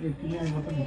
你今天我怎么？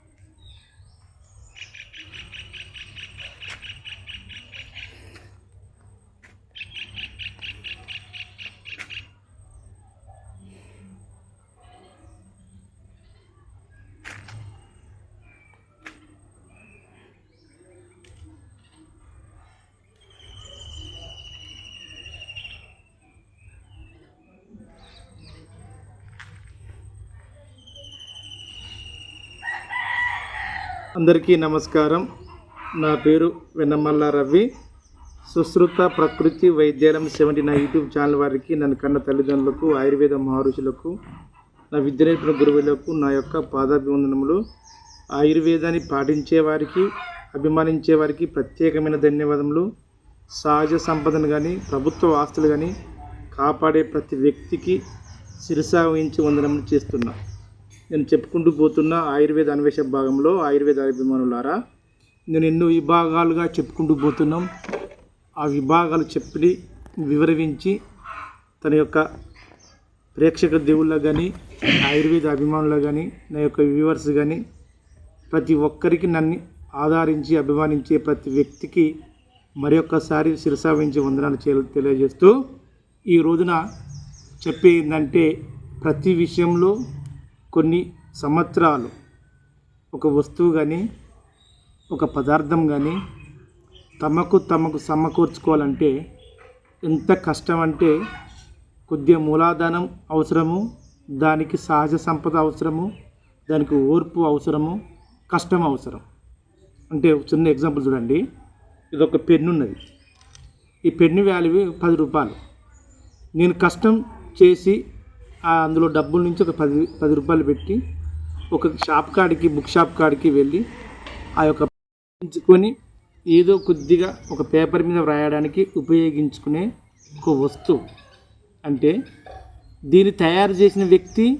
అందరికీ నమస్కారం. నా పేరు వెన్నమల్ల రవి. సుశ్రుత ప్రకృతి వైద్యాలయం సెవెంటీ నా యూట్యూబ్ ఛానల్ వారికి నన్ను కన్న తల్లిదండ్రులకు ఆయుర్వేద మహర్షులకు నా విద్య నేర్పిన గురువులకు నా యొక్క పాదాభివందనములు. ఆయుర్వేదాన్ని పాటించే వారికి అభిమానించే వారికి ప్రత్యేకమైన ధన్యవాదములు. సహజ సంపదను కానీ ప్రభుత్వ ఆస్తులు కానీ కాపాడే ప్రతి వ్యక్తికి శిరసా వహించి వందనములు చేస్తున్నాను నేను చెప్పుకుంటూ పోతున్న ఆయుర్వేద అన్వేష భాగంలో ఆయుర్వేద అభిమానులారా నేను ఎన్నో విభాగాలుగా చెప్పుకుంటూ పోతున్నాం. ఆ విభాగాలు చెప్పి వివరించి తన యొక్క ప్రేక్షక దేవుళ్ళ కానీ ఆయుర్వేద అభిమానులు కానీ నా యొక్క వ్యూవర్స్ కానీ ప్రతి ఒక్కరికి నన్ను ఆదరించి అభిమానించే ప్రతి వ్యక్తికి మరి ఒక్కసారి శిరసావించి వందనాలు చేయ తెలియజేస్తూ ఈ రోజున చెప్పేందంటే ప్రతి విషయంలో కొన్ని సంవత్సరాలు ఒక వస్తువు కానీ ఒక పదార్థం కానీ తమకు తమకు సమకూర్చుకోవాలంటే ఎంత కష్టం అంటే కొద్దిగా మూలాధానం అవసరము దానికి సహజ సంపద అవసరము దానికి ఓర్పు అవసరము కష్టం అవసరం. అంటే చిన్న ఎగ్జాంపుల్ చూడండి. ఇది ఒక పెన్ను ఉన్నది ఈ పెన్ను వాల్యూ పది రూపాయలు. నేను కష్టం చేసి అందులో డబ్బుల నుంచి ఒక పది పది రూపాయలు పెట్టి ఒక షాప్ కాడికి బుక్ షాప్ కాడికి వెళ్ళి ఆ యొక్క ఎంచుకొని ఏదో కొద్దిగా ఒక పేపర్ మీద వ్రాయడానికి ఉపయోగించుకునే ఒక వస్తువు. అంటే దీన్ని తయారు చేసిన వ్యక్తి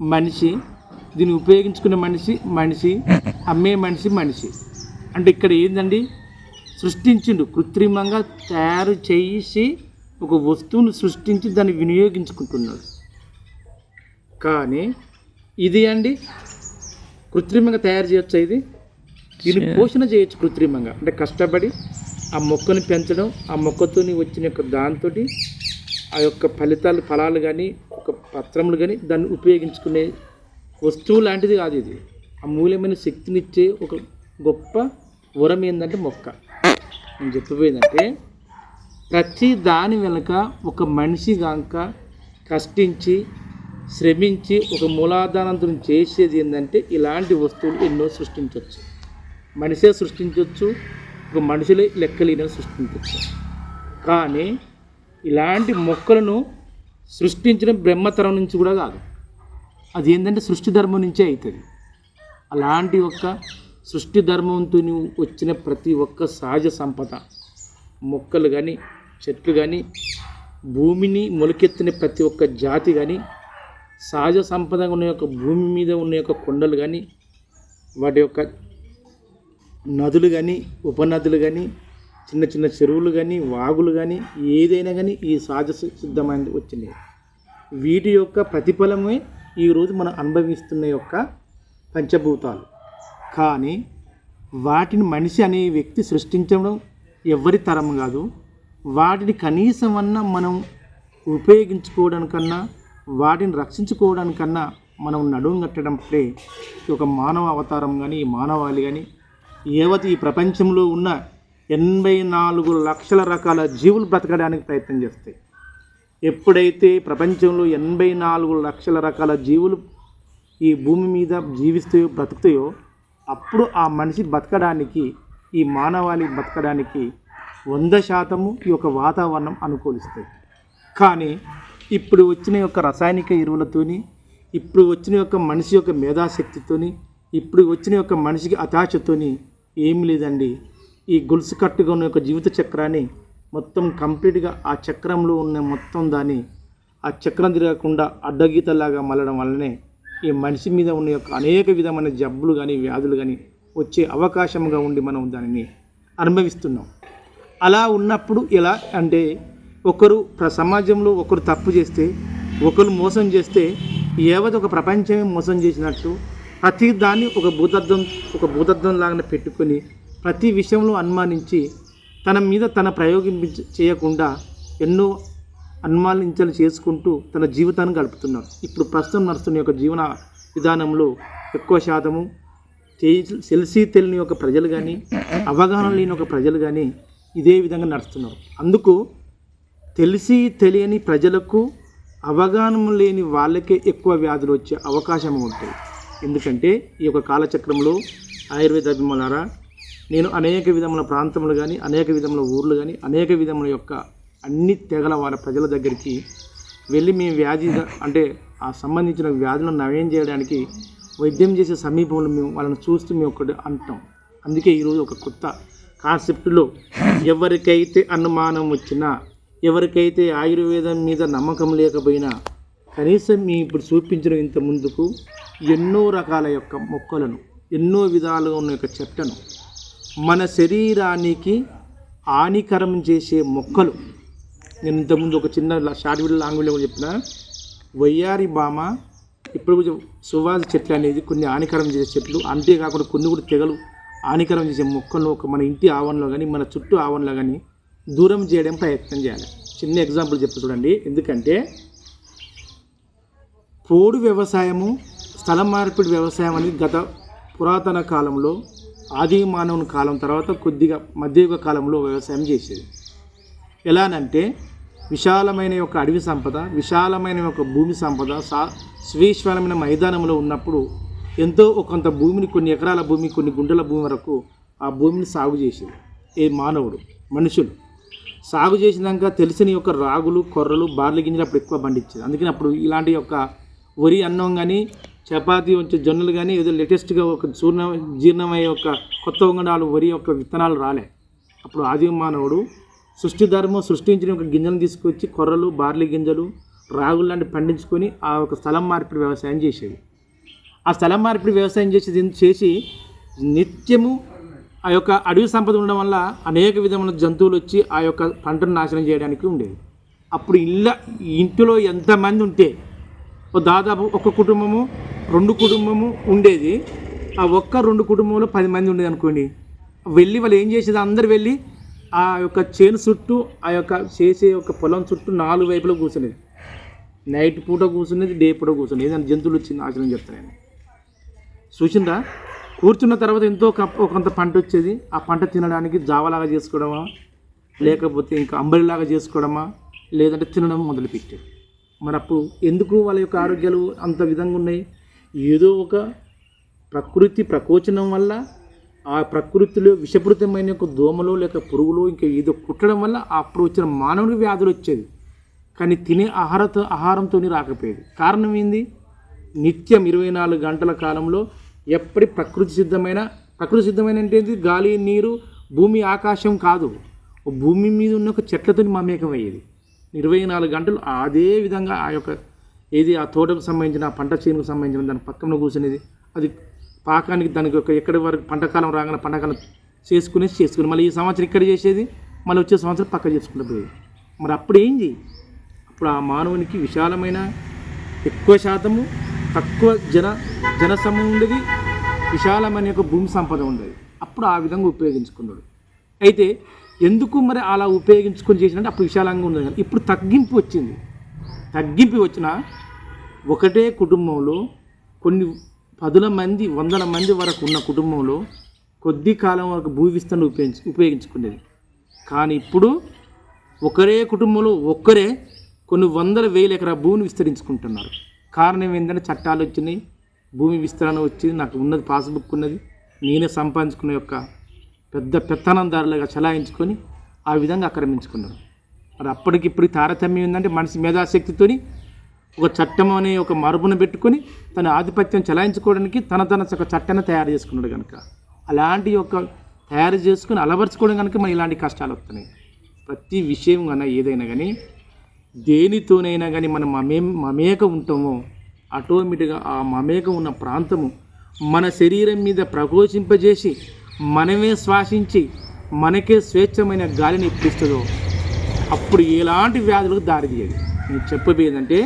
మనిషి దీన్ని ఉపయోగించుకునే మనిషి మనిషి అమ్మే మనిషి మనిషి. అంటే ఇక్కడ ఏందండి? సృష్టించిండు కృత్రిమంగా తయారు చేసి ఒక వస్తువును సృష్టించి దాన్ని వినియోగించుకుంటున్నాడు. కానీ ఇది అండి కృత్రిమంగా తయారు చేయొచ్చా ఇది? దీన్ని పోషణ చేయొచ్చు కృత్రిమంగా. అంటే కష్టపడి ఆ మొక్కని పెంచడం ఆ మొక్కతోని వచ్చిన యొక్క దాంతో ఆ యొక్క ఫలితాలు ఫలాలు కానీ ఒక పత్రములు కానీ దాన్ని ఉపయోగించుకునే వస్తువు లాంటిది కాదు ఇది. అమూల్యమైన శక్తినిచ్చే ఒక గొప్ప వరం ఏంటంటే మొక్క. నేను చెప్పబోయేదంటే ప్రతి దాని వెనుక ఒక మనిషి గాక కష్టించి శ్రమించి ఒక మూలాధానంతో చేసేది ఏంటంటే ఇలాంటి వస్తువులు ఎన్నో సృష్టించవచ్చు మనిషే సృష్టించవచ్చు ఒక మనుషులే లెక్కలేని సృష్టించవచ్చు కానీ ఇలాంటి మొక్కలను సృష్టించడం బ్రహ్మతరం నుంచి కూడా కాదు. అది ఏంటంటే సృష్టి ధర్మం నుంచే అవుతుంది అలాంటి ఒక్క సృష్టి ధర్మంతో వచ్చిన ప్రతి ఒక్క సహజ సంపద మొక్కలు కానీ చెట్లు కానీ భూమిని మొలకెత్తిన ప్రతి ఒక్క జాతి కానీ సహజ సంపదగా ఉన్న యొక్క భూమి మీద ఉన్న యొక్క కొండలు కానీ వాటి యొక్క నదులు కానీ ఉపనదులు కానీ చిన్న చిన్న చెరువులు కానీ వాగులు కానీ ఏదైనా కానీ ఈ సహజ సిద్ధమైనది వచ్చినాయి వీటి యొక్క ప్రతిఫలమే ఈరోజు మనం అనుభవిస్తున్న యొక్క పంచభూతాలు. కానీ వాటిని మనిషి అనే వ్యక్తి సృష్టించడం ఎవరి తరం కాదు. వాటిని కనీసం అన్నా మనం ఉపయోగించుకోవడానికన్నా వాటిని రక్షించుకోవడానికన్నా మనం నడుము కట్టడంపై ఒక మానవ అవతారం కానీ మానవాళి కానీ యువతి ఈ ప్రపంచంలో ఉన్న ఎనభై నాలుగు లక్షల రకాల జీవులు బ్రతకడానికి ప్రయత్నం చేస్తాయి. ఎప్పుడైతే ప్రపంచంలో ఎనభై నాలుగు లక్షల రకాల జీవులు ఈ భూమి మీద జీవిస్తాయో బ్రతుకుతాయో అప్పుడు ఆ మనిషి బతకడానికి ఈ మానవాళి బతకడానికి వంద శాతము ఈ యొక్క వాతావరణం అనుకూలిస్తుంది కానీ ఇప్పుడు వచ్చిన యొక్క రసాయనిక ఎరువులతోని ఇప్పుడు వచ్చిన యొక్క మనిషి యొక్క మేధాశక్తితోని ఇప్పుడు వచ్చిన యొక్క మనిషికి అతాశతోని ఏమి లేదండి. ఈ గొలుసు కట్టుగా ఉన్న యొక్క జీవిత చక్రాన్ని మొత్తం కంప్లీట్గా ఆ చక్రంలో ఉన్న మొత్తం దాన్ని ఆ చక్రం తిరగకుండా అడ్డగీతలాగా మళ్ళడం వల్లనే ఈ మనిషి మీద ఉన్న యొక్క అనేక విధమైన జబ్బులు కానీ వ్యాధులు కానీ వచ్చే అవకాశంగా ఉండి మనం దానిని అనుభవిస్తున్నాం. అలా ఉన్నప్పుడు ఎలా అంటే ఒకరు సమాజంలో ఒకరు తప్పు చేస్తే ఒకరు మోసం చేస్తే ఏవది ఒక ప్రపంచమే మోసం చేసినట్టు ప్రతి దాన్ని ఒక భూతత్వం ఒక భూతత్వం లాగానే పెట్టుకొని ప్రతి విషయంలో అనుమానించి తన మీద తన ప్రయోగించ చేయకుండా ఎన్నో అనుమానించలు చేసుకుంటూ తన జీవితాన్ని గడుపుతున్నారు. ఇప్పుడు ప్రస్తుతం నడుస్తున్న యొక్క జీవన విధానంలో ఎక్కువ శాతము తెలిసి తెలియని ఒక ప్రజలు కానీ అవగాహన లేని ఒక ప్రజలు కానీ ఇదే విధంగా నడుస్తున్నారు. అందుకు తెలిసి తెలియని ప్రజలకు అవగాహన లేని వాళ్ళకే ఎక్కువ వ్యాధులు వచ్చే అవకాశం ఉంటాయి ఎందుకంటే ఈ యొక్క కాలచక్రంలో ఆయుర్వేద అభిమానారా నేను అనేక విధముల ప్రాంతములు కానీ అనేక విధముల ఊర్లు కానీ అనేక విధముల యొక్క అన్ని తెగల వాళ్ళ ప్రజల దగ్గరికి వెళ్ళి మేము వ్యాధి అంటే ఆ సంబంధించిన వ్యాధులను నయం చేయడానికి వైద్యం చేసే సమీపంలో మేము వాళ్ళని చూస్తూ మేము ఒకటి అంటాం. అందుకే ఈరోజు ఒక కొత్త కాన్సెప్ట్లో ఎవరికైతే అనుమానం వచ్చినా ఎవరికైతే ఆయుర్వేదం మీద నమ్మకం లేకపోయినా కనీసం మీ ఇప్పుడు చూపించిన ఇంత ముందుకు ఎన్నో రకాల యొక్క మొక్కలను ఎన్నో విధాలుగా ఉన్న యొక్క చెట్లను మన శరీరానికి హానికరం చేసే మొక్కలు. నేను ఇంతకుముందు ఒక చిన్న షార్ట్ వీడియో లాంగ్ చెప్పిన. వయ్యారి బామ ఇప్పుడు కొంచెం సువాస చెట్లు అనేది కొన్ని హానికరం చేసే చెట్లు అంతేకాకుండా కొన్ని కూడా తెగలు హానికరం చేసే మొక్కలను ఒక మన ఇంటి ఆవరణలో కానీ మన చుట్టూ ఆవరణలో కానీ దూరం చేయడం ప్రయత్నం చేయాలి. చిన్న ఎగ్జాంపుల్ చెప్తా చూడండి. ఎందుకంటే పోడు వ్యవసాయము స్థల మార్పిడి వ్యవసాయం అనేది గత పురాతన కాలంలో ఆది మానవుని కాలం తర్వాత కొద్దిగా మధ్యయుగ కాలంలో వ్యవసాయం చేసేది. ఎలానంటే విశాలమైన యొక్క అడవి సంపద విశాలమైన యొక్క భూమి సంపద సా స్వేశ్వరమైన మైదానంలో ఉన్నప్పుడు ఎంతో కొంత భూమిని కొన్ని ఎకరాల భూమి కొన్ని గుండెల భూమి వరకు ఆ భూమిని సాగు చేసేది. ఏ మానవుడు మనుషులు. సాగు చేసినాక తెలిసిన యొక్క రాగులు కొర్రలు బార్లీ గింజలు అప్పుడు ఎక్కువ పండించేది. అందుకని అప్పుడు ఇలాంటి యొక్క వరి అన్నం కానీ చపాతీ వచ్చే జొన్నలు కానీ ఏదో లేటెస్ట్గా ఒక చూర్ణ జీర్ణమయ్యే ఒక కొత్త వంగడాలు వరి యొక్క విత్తనాలు రాలే. అప్పుడు ఆది మానవుడు సృష్టి ధర్మం సృష్టించిన ఒక గింజలను తీసుకొచ్చి కొర్రలు బార్లీ గింజలు రాగులు లాంటి పండించుకొని ఆ ఒక స్థలం మార్పిడి వ్యవసాయం చేసేది. ఆ స్థలం మార్పిడి వ్యవసాయం చేసేది చేసి నిత్యము ఆ యొక్క అడవి సంపద ఉండడం వల్ల అనేక విధమైన జంతువులు వచ్చి ఆ యొక్క పంటను నాశనం చేయడానికి ఉండేది. అప్పుడు ఇళ్ళ ఇంటిలో ఎంతమంది ఉంటే దాదాపు ఒక కుటుంబము రెండు కుటుంబము ఉండేది. ఆ ఒక్క రెండు కుటుంబంలో పది మంది ఉండేది అనుకోండి. వెళ్ళి వాళ్ళు ఏం చేసేది? అందరు వెళ్ళి ఆ యొక్క చేను చుట్టూ ఆ యొక్క చేసే యొక్క పొలం చుట్టూ నాలుగు వైపులో కూర్చునేది. నైట్ పూట కూర్చునేది డే పూట కూర్చునేది. ఏదైనా జంతువులు వచ్చి నాశనం చెప్తాను చూసిందా కూర్చున్న తర్వాత ఎంతో కప్ప కొంత పంట వచ్చేది. ఆ పంట తినడానికి జావలాగా చేసుకోవడమా? లేకపోతే ఇంకా అంబలిలాగా చేసుకోవడమా? లేదంటే తినడం మొదలుపెట్టేది మరి అప్పుడు ఎందుకు వాళ్ళ యొక్క ఆరోగ్యాలు అంత విధంగా ఉన్నాయి? ఏదో ఒక ప్రకృతి ప్రకోచనం వల్ల ఆ ప్రకృతిలో విషపూరితమైన యొక్క దోమలు లేక పురుగులు ఇంకా ఏదో కుట్టడం వల్ల అప్పుడు వచ్చిన మానవుడికి వ్యాధులు వచ్చేది కానీ తినే ఆహారతో ఆహారంతో రాకపోయేది. కారణం ఏంది? నిత్యం ఇరవై నాలుగు గంటల కాలంలో ఎప్పటి ప్రకృతి సిద్ధమైన ప్రకృతి సిద్ధమైన అంటే గాలి నీరు భూమి ఆకాశం కాదు. ఓ భూమి మీద ఉన్న ఒక చెట్లతో మమేకం అయ్యేది. ఇరవై నాలుగు గంటలు అదే విధంగా ఆ యొక్క ఏది ఆ తోటకు సంబంధించిన ఆ పంట చేనుకు సంబంధించిన దాని పక్కన కూర్చునేది. అది పాకానికి దానికి ఒక ఎక్కడి వరకు పంటకాలం రాగానే పంటకాలం చేసుకునేసి చేసుకుని మళ్ళీ ఈ సంవత్సరం ఇక్కడ చేసేది మళ్ళీ వచ్చే సంవత్సరం పక్క చేసుకుంటూ పోయేది. మరి అప్పుడు ఏం చేయి అప్పుడు ఆ మానవునికి విశాలమైన ఎక్కువ శాతము తక్కువ జన జనసమూహం ఉండేది విశాలమైన యొక్క భూమి సంపద ఉండేది. అప్పుడు ఆ విధంగా ఉపయోగించుకున్నాడు. అయితే ఎందుకు మరి అలా ఉపయోగించుకొని చేసినట్టు అప్పుడు విశాలంగా ఉండదు కానీ ఇప్పుడు తగ్గింపు వచ్చింది. తగ్గింపు వచ్చిన ఒకటే కుటుంబంలో కొన్ని పదుల మంది వందల మంది వరకు ఉన్న కుటుంబంలో కొద్ది కాలం వరకు భూ విస్తరణ ఉపయోగించు ఉపయోగించుకునేది. కానీ ఇప్పుడు ఒకరే కుటుంబంలో ఒక్కరే కొన్ని వందల వేల ఎకరా భూమిని విస్తరించుకుంటున్నారు. కారణం ఏంటంటే చట్టాలు వచ్చినాయి భూమి విస్తరణ వచ్చింది నాకు ఉన్నది పాస్బుక్ ఉన్నది నేనే సంపాదించుకున్న యొక్క పెద్ద పెత్తనందారులుగా చలాయించుకొని ఆ విధంగా ఆక్రమించుకున్నారు మరి అప్పటికిప్పుడు తారతమ్యం ఏంటంటే మనిషి మేధాశక్తితోని ఒక చట్టం అనే ఒక మరుపును పెట్టుకొని తన ఆధిపత్యం చలాయించుకోవడానికి తన తన ఒక చట్టాన్ని తయారు చేసుకున్నాడు కనుక అలాంటి యొక్క తయారు చేసుకుని అలవరుచుకోవడం కనుక మన ఇలాంటి కష్టాలు వస్తున్నాయి. ప్రతి విషయం కన్నా ఏదైనా కానీ దేనితోనైనా కానీ మనం మమే మమేక ఉంటామో ఆటోమేటిక్గా ఆ మమేక ఉన్న ప్రాంతము మన శరీరం మీద ప్రకోచింపజేసి మనమే శ్వాసించి మనకే స్వేచ్ఛమైన గాలిని ఇప్పిస్తుందో అప్పుడు ఎలాంటి వ్యాధులకు దారితీయదు. నేను చెప్పబోయేదంటే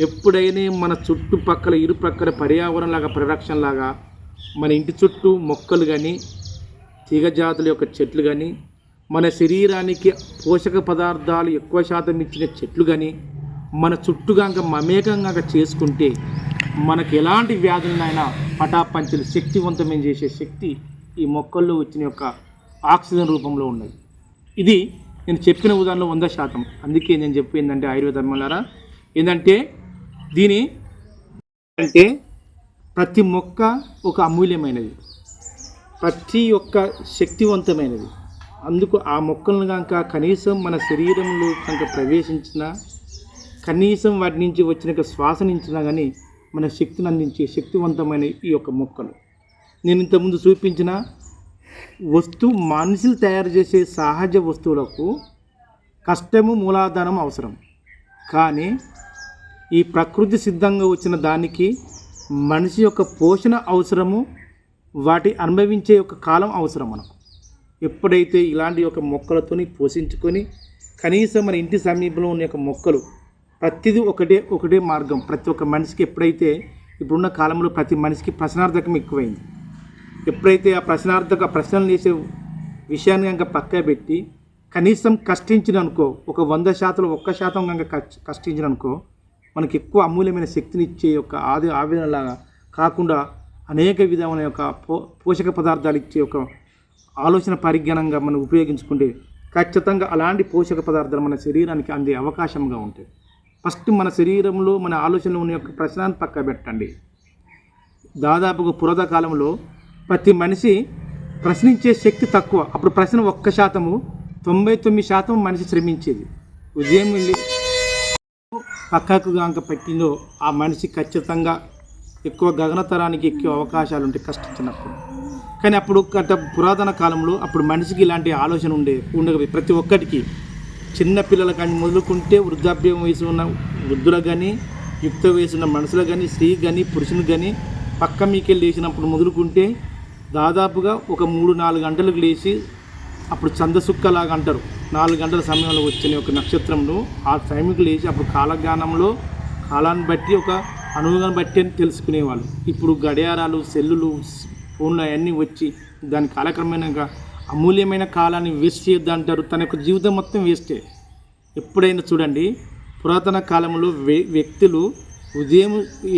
ఎప్పుడైనా మన చుట్టుపక్కల ఇరుపక్కల పర్యావరణంలాగా పరిరక్షణలాగా మన ఇంటి చుట్టూ మొక్కలు కానీ తీగజాతుల యొక్క చెట్లు కానీ మన శరీరానికి పోషక పదార్థాలు ఎక్కువ శాతం ఇచ్చిన చెట్లు కానీ మన చుట్టుగాక మమేకంగా చేసుకుంటే మనకు ఎలాంటి వ్యాధులనైనా పటాపంచలు శక్తివంతమైన చేసే శక్తి ఈ మొక్కల్లో వచ్చిన యొక్క ఆక్సిజన్ రూపంలో ఉన్నది. ఇది నేను చెప్పిన ఉదాహరణలో వంద శాతం. అందుకే నేను చెప్పి ఏంటంటే ఆయుర్వేద ధర్మలారా ఏంటంటే దీని అంటే ప్రతి మొక్క ఒక అమూల్యమైనది. ప్రతి ఒక్క శక్తివంతమైనది. అందుకు ఆ మొక్కలను కనుక కనీసం మన శరీరంలో కనుక ప్రవేశించినా కనీసం వాటి నుంచి వచ్చిన శ్వాసనించినా కానీ మన శక్తిని అందించే శక్తివంతమైన ఈ యొక్క మొక్కలు. నేను ఇంతకుముందు చూపించిన వస్తువు మనుషులు తయారు చేసే సహజ వస్తువులకు కష్టము మూలాధారం అవసరం. కానీ ఈ ప్రకృతి సిద్ధంగా వచ్చిన దానికి మనిషి యొక్క పోషణ అవసరము వాటి అనుభవించే యొక్క కాలం అవసరం మనకు. ఎప్పుడైతే ఇలాంటి ఒక మొక్కలతోని పోషించుకొని కనీసం మన ఇంటి సమీపంలో ఉన్న యొక్క మొక్కలు ప్రతిదీ ఒకటే ఒకటే మార్గం. ప్రతి ఒక్క మనిషికి ఎప్పుడైతే ఇప్పుడున్న కాలంలో ప్రతి మనిషికి ప్రశ్నార్థకం ఎక్కువైంది. ఎప్పుడైతే ఆ ప్రశ్నార్థక ప్రశ్నలు చేసే విషయాన్ని కనుక పక్క పెట్టి కనీసం కష్టించిననుకో ఒక వంద శాతం ఒక్క శాతం కనుక కష్టించిననుకో మనకి ఎక్కువ అమూల్యమైన శక్తిని ఇచ్చే యొక్క ఆది ఆవేదనలాగా కాకుండా అనేక విధమైన యొక్క పో పోషక పదార్థాలు ఇచ్చే ఒక ఆలోచన పరిజ్ఞానంగా మనం ఉపయోగించుకుంటే ఖచ్చితంగా అలాంటి పోషక పదార్థాలు మన శరీరానికి అందే అవకాశంగా ఉంటాయి. ఫస్ట్ మన శరీరంలో మన ఆలోచనలు ఉన్న యొక్క ప్రశ్నాన్ని పక్క పెట్టండి. దాదాపుగా పురాత కాలంలో ప్రతి మనిషి ప్రశ్నించే శక్తి తక్కువ. అప్పుడు ప్రశ్న ఒక్క శాతము తొంభై తొమ్మిది శాతం మనిషి శ్రమించేది. ఉదయం వెళ్ళి పక్కకు గాంక పెట్టిందో ఆ మనిషి ఖచ్చితంగా ఎక్కువ గగనతరానికి ఎక్కువ అవకాశాలు ఉంటాయి కష్టించినప్పుడు కానీ అప్పుడు గత పురాతన కాలంలో అప్పుడు మనిషికి ఇలాంటి ఆలోచన ఉండే ఉండేవి. ప్రతి ఒక్కటికి చిన్న పిల్లల కానీ మొదలుకుంటే వృద్ధాప్యం వయసు ఉన్న వృద్ధులకు కానీ యుక్త వయసు ఉన్న మనుషులకు కానీ స్త్రీ కానీ పురుషునికి కానీ పక్క మీకెళ్ళి లేచినప్పుడు మొదలుకుంటే దాదాపుగా ఒక మూడు నాలుగు గంటలకు లేచి అప్పుడు చందసుక్కలాగా అంటారు. నాలుగు గంటల సమయంలో వచ్చిన ఒక నక్షత్రంలో ఆ టైంకి లేచి అప్పుడు కాలజ్ఞానంలో కాలాన్ని బట్టి ఒక అనుభవాన్ని బట్టి అని తెలుసుకునేవాళ్ళు. ఇప్పుడు గడియారాలు సెల్లులు ఫోన్లు అవన్నీ వచ్చి దాని కాలక్రమేణంగా అమూల్యమైన కాలాన్ని వేస్ట్ చేయొద్దు అంటారు. తన యొక్క జీవితం మొత్తం వేస్టే. ఎప్పుడైనా చూడండి పురాతన కాలంలో వ్యక్తులు ఉదయం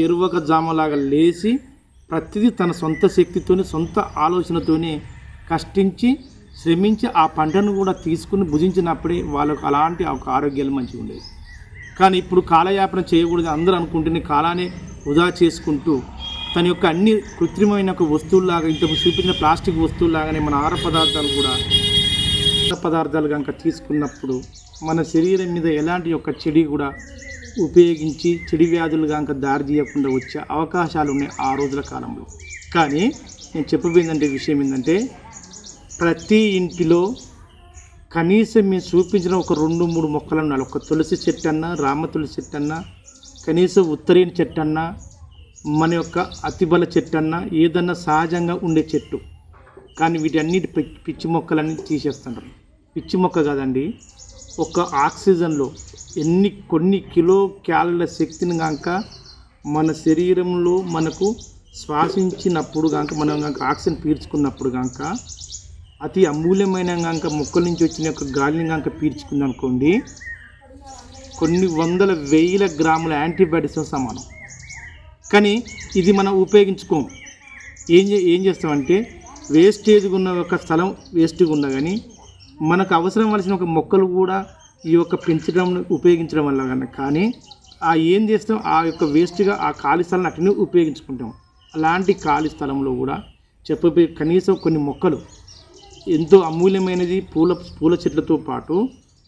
ఎరువక జామలాగా లేచి ప్రతిదీ తన సొంత శక్తితోనే సొంత ఆలోచనతోనే కష్టించి శ్రమించి ఆ పంటను కూడా తీసుకుని భుజించినప్పుడే వాళ్ళకు అలాంటి ఒక ఆరోగ్యాలు మంచిగా ఉండేది కానీ ఇప్పుడు కాలయాపన చేయకూడదు అందరూ అనుకుంటున్న కాలాన్ని వృధా చేసుకుంటూ తన యొక్క అన్ని కృత్రిమమైన ఒక వస్తువుల్లాగా ఇంతకు చూపించిన ప్లాస్టిక్ వస్తువులాగానే మన ఆహార పదార్థాలు కూడా ఆహార పదార్థాలు కనుక తీసుకున్నప్పుడు మన శరీరం మీద ఎలాంటి యొక్క చెడి కూడా ఉపయోగించి చెడి వ్యాధులు కనుక దారి తీయకుండా వచ్చే అవకాశాలు ఉన్నాయి ఆ రోజుల కాలంలో. కానీ నేను చెప్పబోయిందంటే విషయం ఏంటంటే ప్రతి ఇంటిలో కనీసం మేము చూపించిన ఒక రెండు మూడు మొక్కలు ఉండాలి. ఒక తులసి చెట్టు అన్నా రామ తులసి చెట్టు అన్నా కనీసం ఉత్తరీన చెట్టు అన్నా మన యొక్క అతిబల చెట్టు అన్నా ఏదన్నా సహజంగా ఉండే చెట్టు. కానీ వీటన్నిటి పిచ్చి మొక్కలన్నీ తీసేస్తుంటారు పిచ్చి మొక్క కాదండి ఒక ఆక్సిజన్లో ఎన్ని కొన్ని కిలో క్యాలరీల శక్తిని కాక మన శరీరంలో మనకు శ్వాసించినప్పుడు కాక మనం కనుక ఆక్సిజన్ పీల్చుకున్నప్పుడు కాక అతి అమూల్యమైన కాక మొక్కల నుంచి వచ్చిన యొక్క గాలిని కాక పీల్చుకుందనుకోండి కొన్ని వందల వేల గ్రాముల యాంటీబయాటిక్స్ సమానం. కానీ ఇది మనం ఉపయోగించుకోం. ఏం చే ఏం చేస్తామంటే వేస్టేజ్గా ఉన్న ఒక స్థలం వేస్ట్గా ఉన్నా కానీ మనకు అవసరం వలసిన ఒక మొక్కలు కూడా ఈ యొక్క పెంచడం ఉపయోగించడం వల్ల కన్నా కానీ ఆ ఏం చేస్తాం ఆ యొక్క వేస్ట్గా ఆ ఖాళీ స్థలం అట్లనే ఉపయోగించుకుంటాం. అలాంటి ఖాళీ స్థలంలో కూడా చెప్పబోయే కనీసం కొన్ని మొక్కలు ఎంతో అమూల్యమైనది పూల పూల చెట్లతో పాటు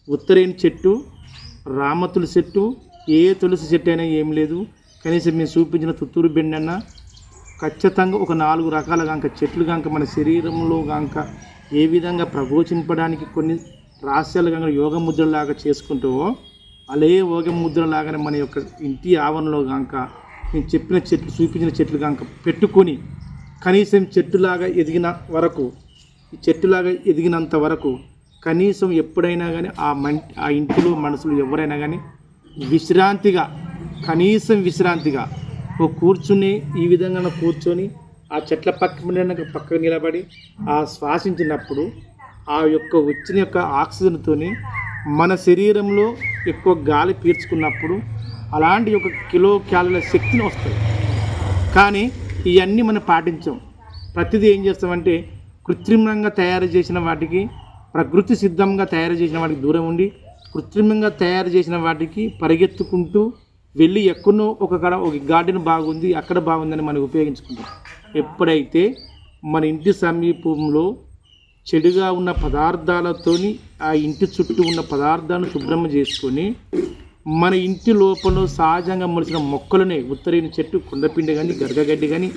ఉత్తరేణి చెట్టు రామ తులసి చెట్టు ఏ తులసి చెట్టు అయినా ఏం లేదు కనీసం మేము చూపించిన తుత్తూరు బెండ అన్న ఖచ్చితంగా ఒక నాలుగు రకాల గంక చెట్లు గంక మన శరీరంలో గంక ఏ విధంగా ప్రబోచింపడానికి కొన్ని రహస్యాలు గంక యోగ ముద్రలాగా చేసుకుంటూ అలే యోగ ముద్రలాగానే మన యొక్క ఇంటి ఆవరణలో గంక నేను చెప్పిన చెట్లు చూపించిన చెట్లు గంక పెట్టుకొని కనీసం చెట్టులాగా ఎదిగిన వరకు ఈ చెట్టులాగా ఎదిగినంత వరకు కనీసం ఎప్పుడైనా కానీ ఆ మం ఆ ఇంటిలో మనసులు ఎవరైనా కానీ విశ్రాంతిగా కనీసం విశ్రాంతిగా ఓ కూర్చుని ఈ విధంగా కూర్చొని ఆ చెట్ల పక్క పక్కకు నిలబడి ఆ శ్వాసించినప్పుడు ఆ యొక్క వచ్చిన యొక్క ఆక్సిజన్తోని మన శరీరంలో ఎక్కువ గాలి పీల్చుకున్నప్పుడు అలాంటి ఒక కిలో క్యాలరీల శక్తిని వస్తుంది. కానీ ఇవన్నీ మనం పాటించాం. ప్రతిదీ ఏం చేస్తామంటే కృత్రిమంగా తయారు చేసిన వాటికి ప్రకృతి సిద్ధంగా తయారు చేసిన వాటికి దూరం ఉండి కృత్రిమంగా తయారు చేసిన వాటికి పరిగెత్తుకుంటూ వెళ్ళి ఎక్కడో ఒక కడ ఒక గార్డెన్ బాగుంది అక్కడ బాగుందని మనం ఉపయోగించుకుంటాం. ఎప్పుడైతే మన ఇంటి సమీపంలో చెడుగా ఉన్న పదార్థాలతోని ఆ ఇంటి చుట్టూ ఉన్న పదార్థాలను శుభ్రం చేసుకొని మన ఇంటి లోపల సహజంగా మొలిచిన మొక్కలనే ఉత్తరైన చెట్టు కుండపిండి కానీ గరగగడ్డి కానీ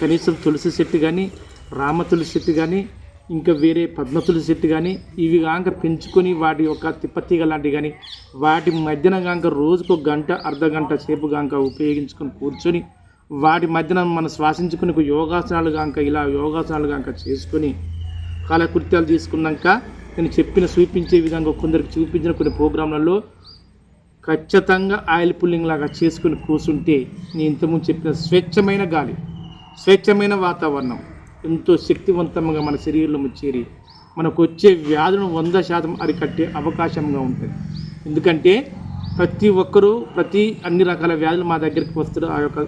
కనీసం తులసి చెట్టు కానీ రామ తులసి చెట్టు కానీ ఇంకా వేరే పద్మతుల చెట్టు కానీ ఇవి కాక పెంచుకొని వాటి యొక్క తిప్పతీగ లాంటివి కానీ వాటి మధ్యన కాక రోజుకు గంట అర్ధ గంట సేపు కాక ఉపయోగించుకొని కూర్చొని వాటి మధ్యన మనం శ్వాసించుకుని ఒక యోగాసనాలు కాక ఇలా యోగాసనాలు కాక చేసుకొని కాలకృత్యాలు తీసుకున్నాక నేను చెప్పిన చూపించే విధంగా కొందరికి చూపించిన కొన్ని ప్రోగ్రాంలలో ఖచ్చితంగా ఆయిల్ పుల్లింగ్ లాగా చేసుకుని కూర్చుంటే నేను ఇంతకుముందు చెప్పిన స్వచ్ఛమైన గాలి స్వచ్ఛమైన వాతావరణం ఎంతో శక్తివంతంగా మన శరీరంలో చేరి మనకు వచ్చే వ్యాధులను వంద శాతం అరికట్టే అవకాశంగా ఉంటుంది. ఎందుకంటే ప్రతి ఒక్కరూ ప్రతి అన్ని రకాల వ్యాధులు మా దగ్గరికి వస్తారు. ఆ యొక్క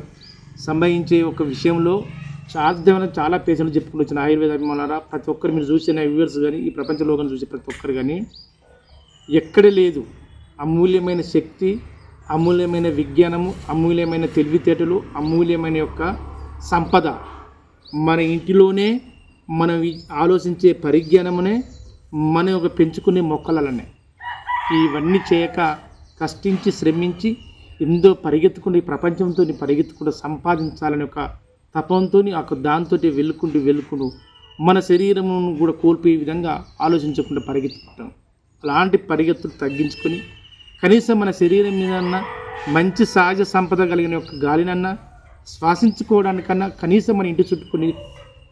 సంభవించే ఒక విషయంలో సాధ్యమైన చాలా పేషెంట్లు చెప్పుకుని వచ్చిన ఆయుర్వేద అభిమానులారా ప్రతి ఒక్కరు మీరు చూసిన వ్యూవర్స్ కానీ ఈ ప్రపంచంలో కానీ చూసే ప్రతి ఒక్కరు కానీ ఎక్కడ లేదు. అమూల్యమైన శక్తి అమూల్యమైన విజ్ఞానము అమూల్యమైన తెలివితేటలు అమూల్యమైన యొక్క సంపద. మన ఇంటిలోనే మనం ఆలోచించే పరిజ్ఞానమునే మన యొక్క పెంచుకునే మొక్కలనే ఇవన్నీ చేయక కష్టించి శ్రమించి ఎంతో పరిగెత్తుకుంటూ ఈ ప్రపంచంతో పరిగెత్తుకుంటూ సంపాదించాలని ఒక తపంతో ఒక దాంతో వెళ్ళుకుంటూ వెళ్ళుకుంటూ మన శరీరమును కూడా కోల్పోయే విధంగా ఆలోచించకుండా పరిగెత్తుకుంటాం. అలాంటి పరిగెత్తులు తగ్గించుకొని కనీసం మన శరీరం మీద మంచి సహజ సంపద కలిగిన యొక్క గాలినన్నా శ్వాసించుకోవడానికన్నా కనీసం మన ఇంటి చుట్టుకొని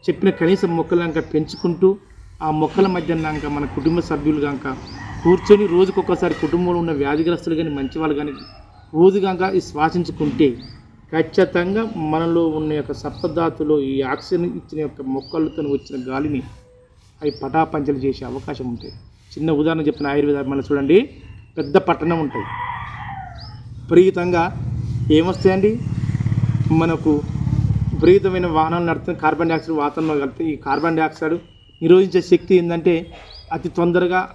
చెప్పిన కనీసం మొక్కలంక పెంచుకుంటూ ఆ మొక్కల మధ్య నాక మన కుటుంబ సభ్యులు కనుక కూర్చొని రోజుకొకసారి కుటుంబంలో ఉన్న వ్యాధిగ్రస్తులు కానీ మంచి వాళ్ళు కానీ రోజు కనుక ఈ శ్వాసించుకుంటే ఖచ్చితంగా మనలో ఉన్న యొక్క సప్తధాతులో ఈ ఆక్సిజన్ ఇచ్చిన యొక్క మొక్కలతో వచ్చిన గాలిని అవి పటాపంచలు చేసే అవకాశం ఉంటాయి చిన్న ఉదాహరణ చెప్తున్న ఆయుర్వేద మన చూడండి. పెద్ద పట్టణం ఉంటుంది విపరీతంగా ఏమొస్తాయండి? మనకు విపరీతమైన వాహనాలు నడుపుతున్న కార్బన్ డైఆక్సైడ్ వాతావరణంలో కలిపితే ఈ కార్బన్ డైఆక్సైడ్ నిరోధించే శక్తి ఏంటంటే అతి తొందరగా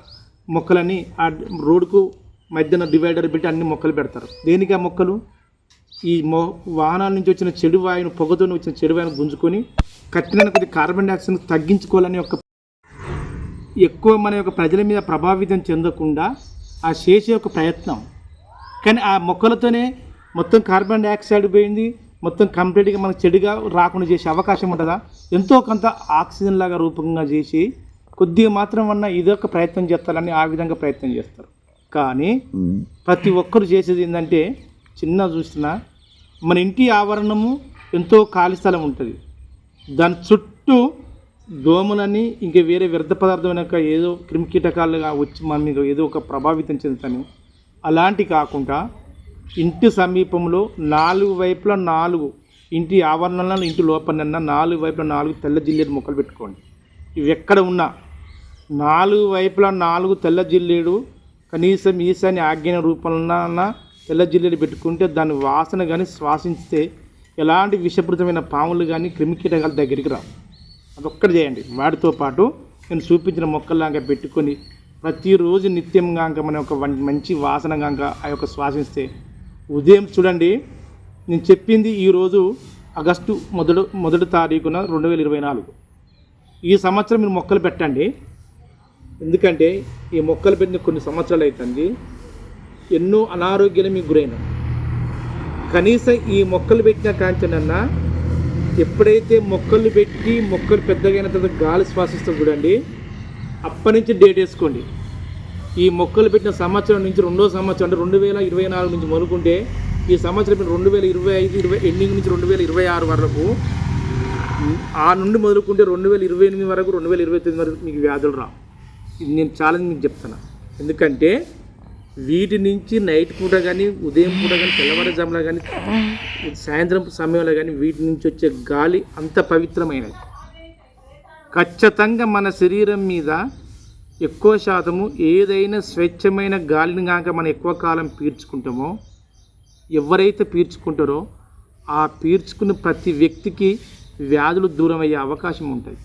మొక్కలని ఆ రోడ్డుకు మధ్యన డివైడర్ పెట్టి అన్ని మొక్కలు పెడతారు. దేనికి ఆ మొక్కలు? ఈ మొ వాహనాల నుంచి వచ్చిన చెడు వాయువును పొగతో వచ్చిన చెడు వాయువును గుంజుకొని కట్టిన కొద్ది కార్బన్ డైఆక్సైడ్ తగ్గించుకోవాలని ఒక ఎక్కువ మన యొక్క ప్రజల మీద ప్రభావితం చెందకుండా ఆ చేసే ఒక ప్రయత్నం. కానీ ఆ మొక్కలతోనే మొత్తం కార్బన్ డైఆక్సైడ్ పోయింది. మొత్తం కంప్లీట్గా మనకు చెడుగా రాకుండా చేసే అవకాశం ఉంటుందా? ఎంతో కొంత ఆక్సిజన్ లాగా రూపంగా చేసి కొద్దిగా మాత్రం అన్న ఇదొక ప్రయత్నం చేస్తారని ఆ విధంగా ప్రయత్నం చేస్తారు. కానీ ప్రతి ఒక్కరు చేసేది ఏంటంటే చిన్న చూసినా మన ఇంటి ఆవరణము ఎంతో ఖాళీ స్థలం ఉంటుంది. దాని చుట్టూ దోమలని ఇంకా వేరే వ్యర్థ పదార్థమైన యొక్క ఏదో క్రిమికీటకాలుగా వచ్చి మన మీద ఏదో ఒక ప్రభావితం చెందుతాను అలాంటి కాకుండా ఇంటి సమీపంలో నాలుగు వైపులా నాలుగు ఇంటి ఆవరణలను ఇంటి లోపలన్నా నాలుగు వైపులా నాలుగు తెల్ల జిల్లేడు మొక్కలు పెట్టుకోండి. ఇవి ఎక్కడ ఉన్నా నాలుగు వైపులా నాలుగు తెల్ల జిల్లేడు కనీసం ఈశాన్య ఆజ్ఞాన రూపంలో తెల్ల జిల్లేడు పెట్టుకుంటే దాని వాసన కానీ శ్వాసిస్తే ఎలాంటి విషపూరితమైన పాములు కానీ క్రిమికీటకాల దగ్గరికి రావు. అదొక్కటి చేయండి. వాటితో పాటు నేను చూపించిన మొక్కలాగా పెట్టుకొని ప్రతిరోజు నిత్యం గాక మన ఒక మంచి వాసన గాక ఆ యొక్క శ్వాసిస్తే ఉదయం చూడండి. నేను చెప్పింది ఈరోజు ఆగస్టు మొదటి మొదటి తారీఖున రెండు వేల ఇరవై నాలుగు. ఈ సంవత్సరం మీరు మొక్కలు పెట్టండి. ఎందుకంటే ఈ మొక్కలు పెట్టిన కొన్ని సంవత్సరాలు అవుతుంది ఎన్నో అనారోగ్యాలు మీకు గురైన కనీసం ఈ మొక్కలు పెట్టిన కాంచనన్నా ఎప్పుడైతే మొక్కలు పెట్టి మొక్కలు పెద్దగైన తర్వాత గాలి శ్వాసిస్తూ చూడండి అప్పటి నుంచి డేట్ వేసుకోండి. ఈ మొక్కలు పెట్టిన సంవత్సరం నుంచి రెండో సంవత్సరం అంటే రెండు వేల ఇరవై నాలుగు నుంచి మొదలుకుంటే ఈ సంవత్సరం రెండు వేల ఇరవై ఐదు ఇరవై ఎండింగ్ నుంచి రెండు వేల ఇరవై ఆరు వరకు ఆ నుండి మొదలుకుంటే రెండు వేల ఇరవై ఎనిమిది వరకు రెండు వేల ఇరవై తొమ్మిది వరకు మీకు వ్యాధులు రావు. ఇది నేను ఛాలెంజ్ మీకు చెప్తాను ఎందుకంటే వీటి నుంచి నైట్ పూట కానీ ఉదయం పూట కానీ తెల్లవారుజామున కానీ సాయంత్రం సమయంలో కానీ వీటి నుంచి వచ్చే గాలి అంత పవిత్రమైనది. ఖచ్చితంగా మన శరీరం మీద ఎక్కువ శాతము ఏదైనా స్వచ్ఛమైన గాలిని కాక మనం ఎక్కువ కాలం పీల్చుకుంటామో ఎవరైతే పీల్చుకుంటారో ఆ పీల్చుకున్న ప్రతి వ్యక్తికి వ్యాధులు దూరం అయ్యే అవకాశం ఉంటుంది.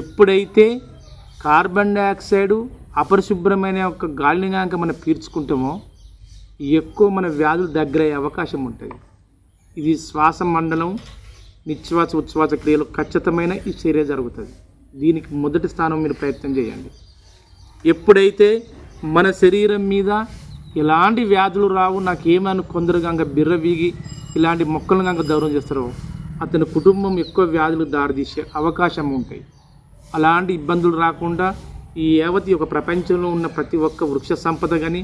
ఎప్పుడైతే కార్బన్ డైఆక్సైడ్ అపరిశుభ్రమైన ఒక గాలిని కనుక మనం పీల్చుకుంటామో ఎక్కువ మన వ్యాధులు దగ్గరయ్యే అవకాశం ఉంటుంది. ఇది శ్వాస మండలం నిశ్వాస ఉచ్ఛ్వాస క్రియలు ఖచ్చితమైన ఈ చర్య జరుగుతుంది. దీనికి మొదటి స్థానం మీరు ప్రయత్నం చేయండి. ఎప్పుడైతే మన శరీరం మీద ఎలాంటి వ్యాధులు రావు నాకేమని కొందరు కనుక బిర్రవీగి ఇలాంటి మొక్కలను కనుక దూరం చేస్తారో అతని కుటుంబం ఎక్కువ వ్యాధులు దారితీసే అవకాశం ఉంటాయి. అలాంటి ఇబ్బందులు రాకుండా ఈ యావతి ఒక ప్రపంచంలో ఉన్న ప్రతి ఒక్క వృక్ష సంపద కానీ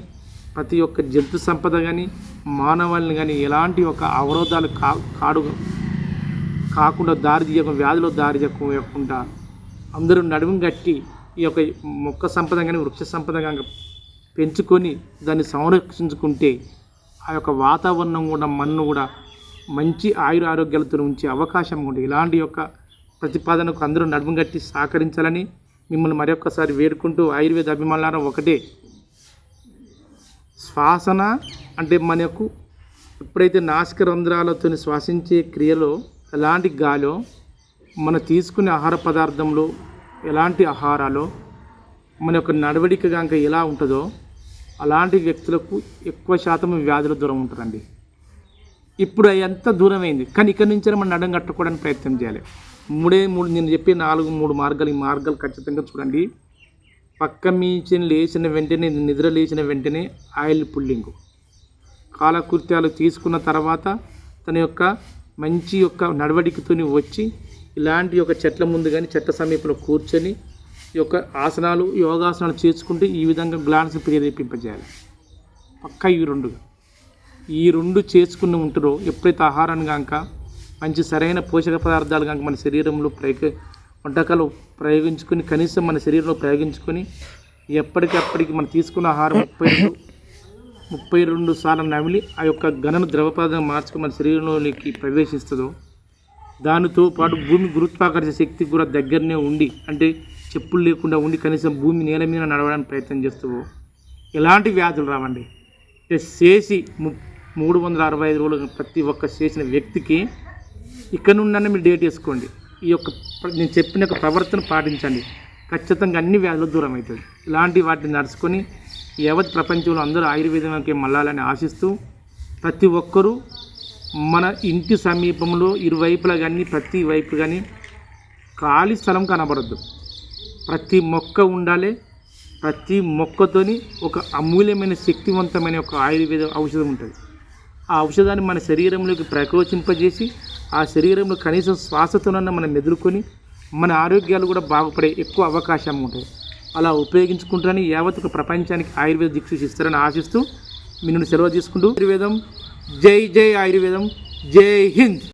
ప్రతి ఒక్క జంతు సంపద కానీ మానవాళ్ళని కానీ ఎలాంటి ఒక అవరోధాలు కా కాడు కాకుండా దారి తీయకుండా వ్యాధిలో దారి తీయకుండా అందరూ నడుము గట్టి ఈ యొక్క మొక్క సంపద కానీ వృక్ష సంపద కానీ పెంచుకొని దాన్ని సంరక్షించుకుంటే ఆ యొక్క వాతావరణం కూడా మన్ను కూడా మంచి ఆయుర ఆరోగ్యాలతో ఉంచే అవకాశం ఉంది. ఇలాంటి యొక్క ప్రతిపాదనకు అందరూ నడుము గట్టి సహకరించాలని మిమ్మల్ని మరొకసారి వేడుకుంటూ ఆయుర్వేద అభిమానులారా ఒకటే. శ్వాసన అంటే మనకు ఎప్పుడైతే నాసిక రంధ్రాలతో శ్వాసించే క్రియలో ఎలాంటి గాలో మనం తీసుకునే ఆహార పదార్థంలో ఎలాంటి ఆహారాలు మన యొక్క నడవడిక కనుక ఎలా ఉంటుందో అలాంటి వ్యక్తులకు ఎక్కువ శాతం వ్యాధుల దూరం ఉంటారండి ఇప్పుడు ఎంత దూరమైంది. కానీ ఇక్కడి నుంచే మనం నడం కట్టుకోవడానికి ప్రయత్నం చేయాలి. మూడే మూడు నేను చెప్పే నాలుగు మూడు మార్గాలు ఈ మార్గాలు ఖచ్చితంగా చూడండి. పక్క మీచిన లేచిన వెంటనే నిద్ర లేచిన వెంటనే ఆయిల్ పుల్లింగ్. కాలకృత్యాలు తీసుకున్న తర్వాత తన యొక్క మంచి యొక్క నడవడికతోని వచ్చి ఇలాంటి యొక్క చెట్ల ముందు కానీ చెట్ల సమీపంలో కూర్చొని ఈ యొక్క ఆసనాలు యోగాసనాలు చేసుకుంటూ ఈ విధంగా గ్లాన్స్ ప్రేరేపింపజేయాలి. పక్క ఈ రెండు ఈ రెండు చేసుకుని ఉంటారో ఎప్పుడైతే ఆహారాన్ని కనుక మంచి సరైన పోషక పదార్థాలు కనుక మన శరీరంలో ప్రయోగ వంటకాలు ప్రయోగించుకొని కనీసం మన శరీరంలో ప్రయోగించుకొని ఎప్పటికప్పటికి మనం తీసుకున్న ఆహారం ముప్పై రెండు ముప్పై రెండు సార్లు నమిలి ఆ యొక్క ఘనను ద్రవపదార్థం మార్చుకొని మన శరీరంలోనికి ప్రవేశిస్తుందో దానితో పాటు భూమి గురుత్వాకర్షణ శక్తి కూడా దగ్గరనే ఉండి అంటే చెప్పులు లేకుండా ఉండి కనీసం భూమి నేల మీద నడవడానికి ప్రయత్నం చేస్తూ ఎలాంటి వ్యాధులు రావండి? చేసి ము మూడు వందల అరవై ఐదు రోజులు ప్రతి ఒక్క చేసిన వ్యక్తికి ఇక్కడ నుండి మీరు డేట్ వేసుకోండి. ఈ యొక్క నేను చెప్పిన యొక్క ప్రవర్తన పాటించండి. ఖచ్చితంగా అన్ని వ్యాధులు దూరం అవుతుంది ఇలాంటి వాటిని నడుచుకొని యావత్ ప్రపంచంలో అందరూ ఆయుర్వేదానికి మళ్ళాలని ఆశిస్తూ ప్రతి ఒక్కరూ మన ఇంటి సమీపంలో ఇరువైపులా కానీ ప్రతి వైపు కానీ ఖాళీ స్థలం కనబడద్దు ప్రతి మొక్క ఉండాలి. ప్రతి మొక్కతోని ఒక అమూల్యమైన శక్తివంతమైన ఒక ఆయుర్వేద ఔషధం ఉంటుంది. ఆ ఔషధాన్ని మన శరీరంలోకి ప్రకోచింపజేసి ఆ శరీరంలో కనీసం శ్వాసతోనన్నా మనం మెదులుకొని మన ఆరోగ్యాలు కూడా బాగుపడే ఎక్కువ అవకాశం ఉంటుంది. అలా ఉపయోగించుకుంటారని యావత్ ఒక ప్రపంచానికి ఆయుర్వేద దిక్సూచి ఇస్తారని ఆశిస్తూ మీ నుండి సెలవు తీసుకుంటూ ఆయుర్వేదం జై జై ఆయుర్వేదం జై హింద్.